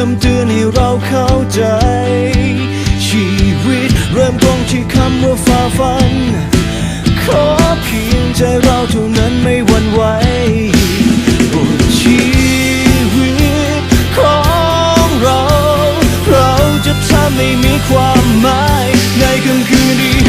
คำเตือนให้เราเข้าใจ ชีวิตเริ่มต้นที่คำว่าฝ่าฟัน ขอเพียงใจเราเท่านั้นไม่หวั่นไหวบนชีวิตของเรา เราจะทำให้มีความหมายในค่ำคืนนี้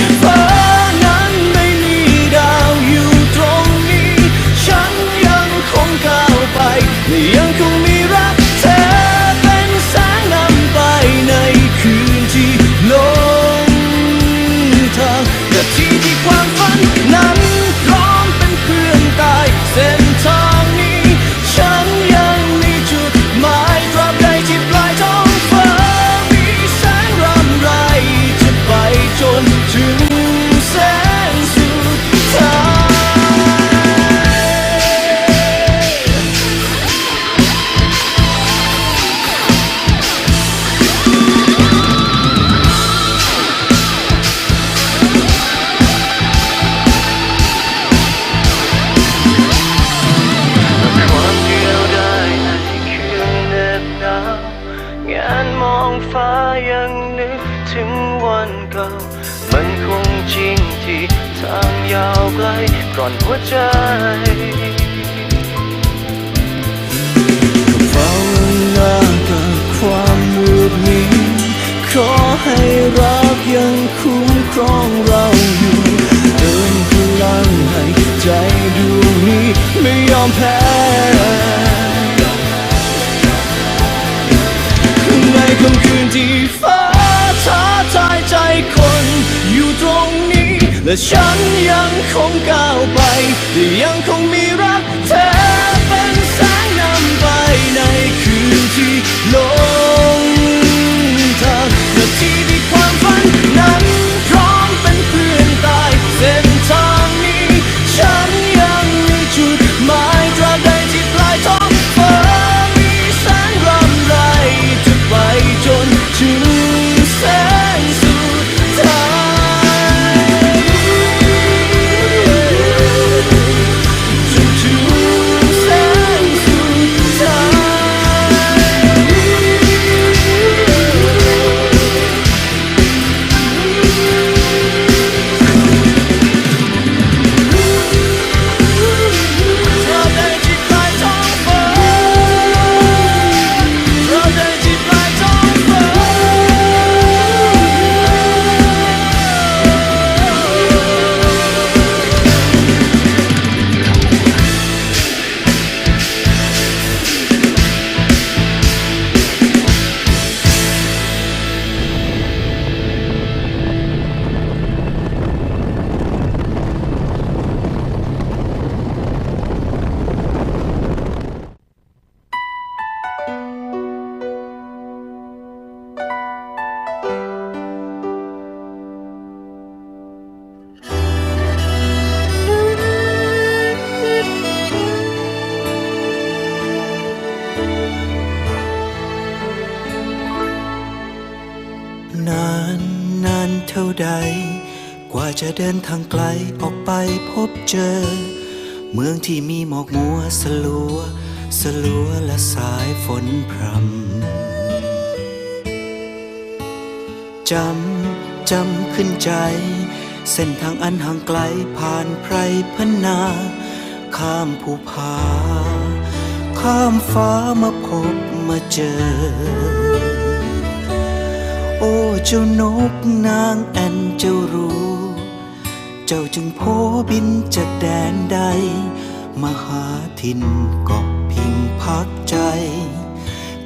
อนหัวใจเฝ้าเวลากับความมืดมิดขอให้รักยังคุ้มครองเราอยู่เดินพลังให้ใจดวงนี้ไม่ยอมแพ้ในค่ำคืนที่ฟ้าท้าทายใจคนอยู่ตรงนี้ และฉันยังคงก้าวไปยังคงมีรักเธอเป็นแสงนำไปในคืนที่โลก ใด กว่าจะเดินทางไกลออกไปพบเจอ เมืองที่มีหมอกมัวสลัว สลัวและสายฝนพรำจำจำขึ้นใจ เส้นทางอันห่างไกลผ่านไพรพนา ข้ามภูผา ข้ามฟ้ามาพบมาเจอ โอ้เจ้านกนางแอนเจ้ารู้ เจ้าจึงโพบินจากแดนใดมาหาถิ่นเกาะพิงพักใจ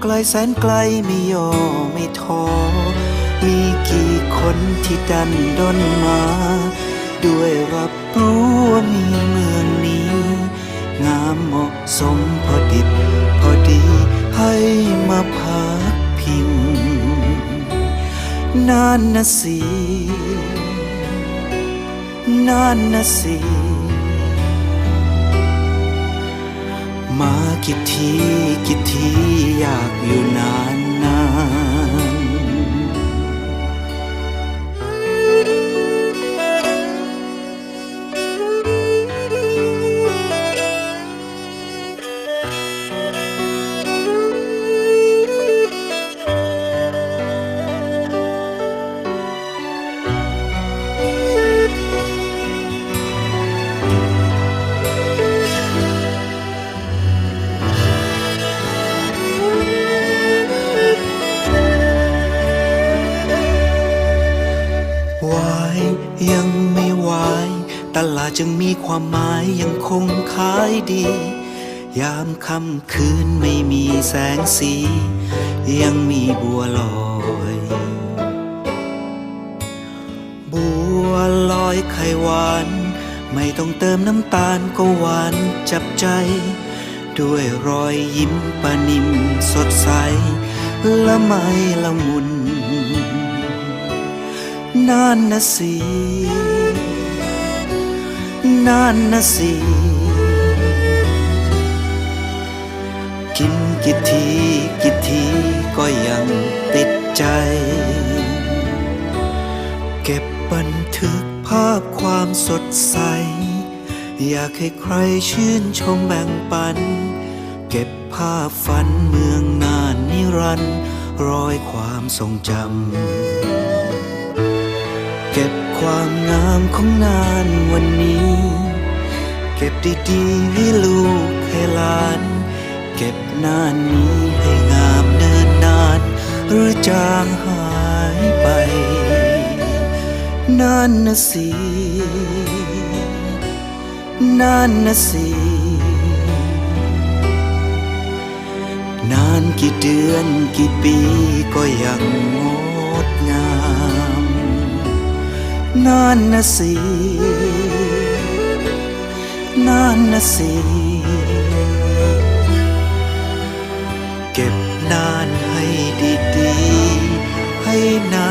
ไกลแสนไกลไม่ย่อไม่ท้อ มีกี่คนที่ดันดนมา ด้วยรับรู้ว่ามีเมืองนี้ งามเหมาะสมพอดิบพอดีให้มา นานนะสินานนะสิมากี่ทีกี่ทีอยากอยู่นานนาน จึงมีความหมายยังคงขายดี ยามค่ำคืนไม่มีแสงสี ยังมีบัวลอย บัวลอยไข่หวาน ไม่ต้องเติมน้ำตาลก็หวานจับใจ ด้วยรอยยิ้มปานิมสดใส ละไมละมุนนานนะสิ นานนะสิ กินกี่ทีกี่ทีก็ยังติดใจ เก็บบันทึกภาพความสดใส อยากให้ใครชื่นชมแบ่งปัน เก็บภาพฝันเมืองนานนิรันดร์รอยความทรงจำ เก็บ ความงามของนานวันนี้ เก็บดีๆให้ลูกให้หลาน เก็บนานนี้ให้งามเนินนาน หรือจางหายไปนานนะสินานนะสิ นานกี่เดือนกี่ปีก็ยัง นานนะสินานนะสิเก็บนานให้ดีๆให้นานนาน